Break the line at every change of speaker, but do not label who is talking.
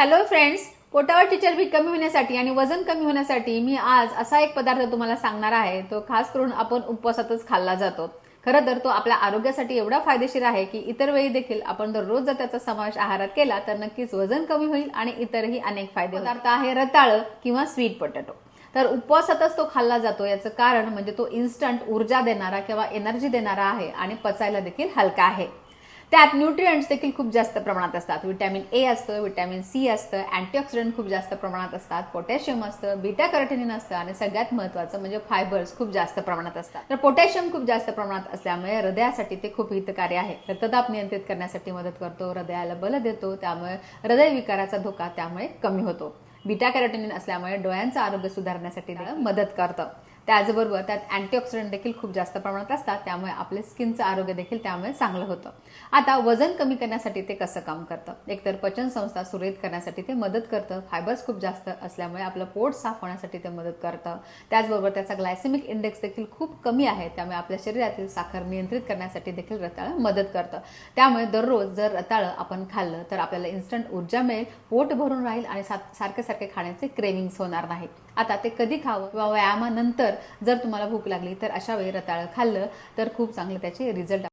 Hello friends पोटावर चरबी कमी होण्यासाठी आणि वजन कमी होण्यासाठी मी आज असा एक पदार्थ तुम्हाला सांगणार आहे तो खास करून आपण उपवासातच खाल्ला जातो. खरं तर तो आपल्या आरोग्यासाठी एवढा फायदेशीर आहे की इतर वेळी देखील आपण दररोज जर त्याचा समावेश आहारात केला तर नक्कीच वजन कमी होईल आणि इतरही अनेक फायदे पदार्थ आहे रताळ किंवा स्वीट पोटॅटो तर उपवासातच तो खाल्ला जातो. याचं कारण म्हणजे तो इन्स्टंट ऊर्जा देणारा किंवा एनर्जी देणारा आहे आणि पचायला देखील हलका आहे. त्यात न्यूट्रिएंट्स देखील खूप जास्त प्रमाणात असतात. विटॅमिन ए असतं विटॅमिन सी असतं अँटीऑक्सिडंट खूप जास्त प्रमाणात असतात पोटॅशियम असतं बीटा कॅरोटिनिन असतं आणि सगळ्यात महत्त्वाचं म्हणजे फायबर्स खूप जास्त प्रमाणात असतात. तर पोटॅशियम खूप जास्त प्रमाणात असल्यामुळे हृदयासाठी ते खूप हितकारी आहे. रक्तदाब नियंत्रित करण्यासाठी मदत करतो हृदयाला बल देतो त्यामुळे हृदयविकाराचा धोका त्यामुळे कमी होतो. बीटा कॅरोटिनिन असल्यामुळे डोळ्यांचं आरोग्य सुधारण्यासाठी मदत करतं. त्याचबरोबर त्यात अँटीऑक्सिडंट देखील खूप जास्त प्रमाणात असतात. त्यामुळे आपले स्किनचं आरोग्य देखील त्यामुळे चांगलं होतं. आता वजन कमी करण्यासाठी ते कसं काम करतं? एकतर पचन संस्था सुरळीत करण्यासाठी ते मदत करतं. फायबर्स खूप जास्त असल्यामुळे आपलं पोट साफ होण्यासाठी ते मदत करतं. त्याचबरोबर त्याचा ग्लायसेमिक इंडेक्स देखील खूप कमी आहे. त्यामुळे आपल्या शरीरातील साखर नियंत्रित करण्यासाठी देखील रताळं मदत करतं. त्यामुळे दररोज जर रताळं आपण खाल्लं तर आपल्याला इन्स्टंट ऊर्जा मिळेल पोट भरून राहील आणि सा- सारखे सारखे खाण्याचे क्रेविंग्स होणार नाहीत. आता ते कधी खावं? किंवा व्यायामानंतर जर तुम्हाला भूक लागली तर अशा वेळी रताळं खाल्लं तर खूप चांगले त्याचे रिझल्ट